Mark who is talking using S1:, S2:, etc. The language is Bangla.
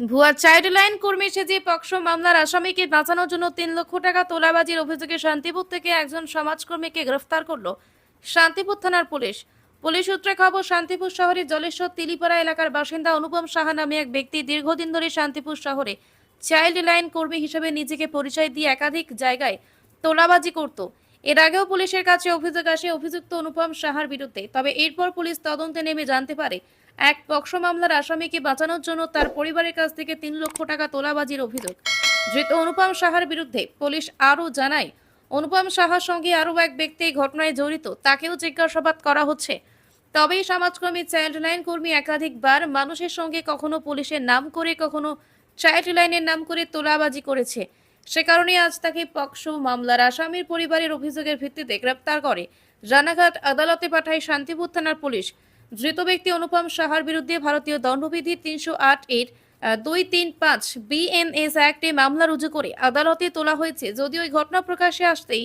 S1: ভুয়া চাইল্ড লাইন কর্মী সেজে পক্সো মামলার আসামিকে বাঁচানোর জন্য তিন লক্ষ টাকা তোলাবাজির অভিযোগে শান্তিপুর থেকে একজন সমাজকর্মীকে গ্রেফতার করল শান্তিপুর থানার পুলিশ। পুলিশ সূত্রে খবর, শান্তিপুর শহরের জলেশ্বর তিলিপাড়া এলাকার বাসিন্দা অনুপম সাহা নামে এক ব্যক্তি দীর্ঘদিন ধরে শান্তিপুর শহরে চাইল্ড লাইন কর্মী হিসেবে নিজেকে পরিচয় দিয়ে একাধিক জায়গায় তোলাবাজি করত। এর আগেও পুলিশের কাছে অভিযোগ আসে, অভিযুক্ত অনুপম সাহার বিরুদ্ধে। তবে এরপর পুলিশ তদন্তে নেমে জানতে পারে, এক পক্সো মামলার আসামিকে বাঁচানোর জন্য তার পরিবারের কাছ থেকে তিন লক্ষ টাকা তোলাবাজির অভিযোগ। ধৃত অনুপম সাহার বিরুদ্ধে পুলিশ আরও জানায়, অনুপম সাহার সঙ্গে আরও এক ব্যক্তি ঘটনায় জড়িত, তাকেও জিজ্ঞাসাবাদ করা হচ্ছে। তবেই সমাজকর্মী, চাইল্ড লাইন কর্মী একাধিকবার মানুষের সঙ্গে কখনো পুলিশের নাম করে, কখনো চাইল্ড লাইনের নাম করে তোলাবাজি করেছে। সে কারণে আজ তাকে পক্সো মামলার আসামির পরিবারের অভিযোগের ভিত্তিতে গ্রেপ্তার করে। রানাঘাট আদালতে পাঠায় শান্তিপুর থানার পুলিশ। ধৃত ব্যক্তি অনুপম সাহার বিরুদ্ধে ভারতীয় দণ্ডবিধি তিনশো আট এর দুই তিন পাঁচ বিএনএস অ্যাক্টে মামলা রুজু করে আদালতে তোলা হয়েছে। যদিও ওই ঘটনা প্রকাশে আসতেই